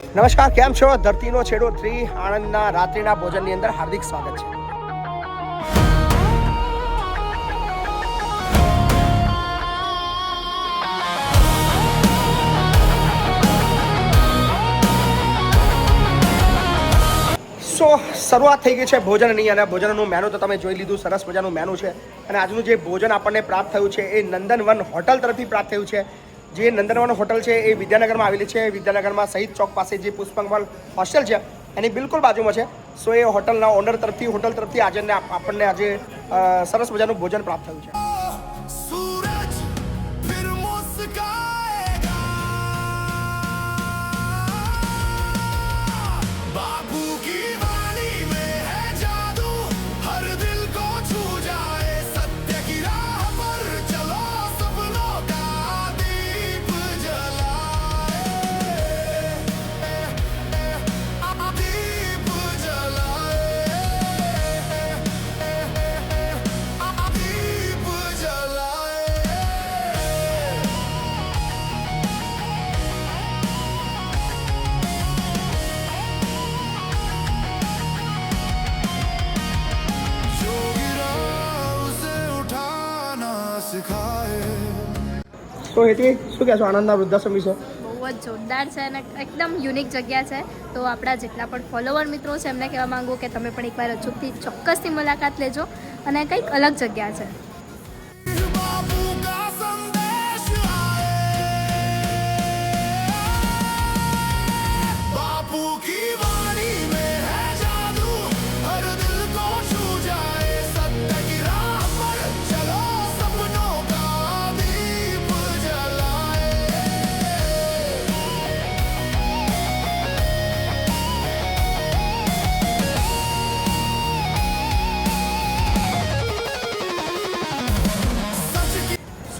નમસ્કાર, કેમ છો? ધરતીનો છેડો થ્રી આણંદના રાત્રિના ભોજનની અંદર હાર્દિક સ્વાગત છે. શરૂઆત થઈ ગઈ છે ભોજનની અને ભોજનનું મેનુ તો તમે જોઈ લીધું, સરસ મજાનું મેનુ છે. અને આજનું જે ભોજન આપણને પ્રાપ્ત થયું છે એ નંદનવન હોટલ તરફથી પ્રાપ્ત થયું છે. જે નંદનવન હોટલ છે એ વિદ્યાનગરમાં આવેલી છે. વિદ્યાનગરમાં શહીદ ચોક પાસે જે પુષ્પકમલ હોસ્ટેલ છે, એની બિલકુલ બાજુમાં છે. સો એ હોટલના ઓનર તરફથી હોટલ તરફથી આજે આપણને આજે સરસ મજાનું ભોજન પ્રાપ્ત થયું છે. તો હેતી શું કહેશો? આનંદના વૃદ્ધાશ્રમ વિશે બહુ જ જોરદાર છે અને એકદમ યુનિક જગ્યા છે. તો આપણા જેટલા પણ ફોલોવર મિત્રો છે, એમને કહેવા માંગુ કે તમે પણ એકવાર અચૂકથી ચોક્કસથી મુલાકાત લેજો અને કંઈક અલગ જગ્યા છે.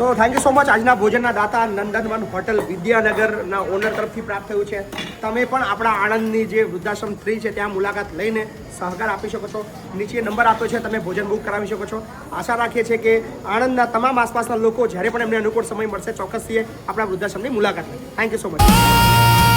So thank you so much આજના ભોજનના દાતા નંદનવન હોટલ વિદ્યાનગરના ઓનર તરફથી પ્રાપ્ત થયું છે. તમે પણ આપણા આણંદની જે વૃદ્ધાશ્રમ થ્રી છે, ત્યાં મુલાકાત લઈને સહકાર આપી શકો છો. નીચે નંબર આપ્યો છે, તમે ભોજન બુક કરાવી શકો છો. આશા રાખીએ છીએ કે આણંદના તમામ આસપાસના લોકો જ્યારે પણ એમને અનુકૂળ સમય મળશે ચોક્કસથી આપણા વૃદ્ધાશ્રમની મુલાકાત લે થેન્ક યુ સો મચ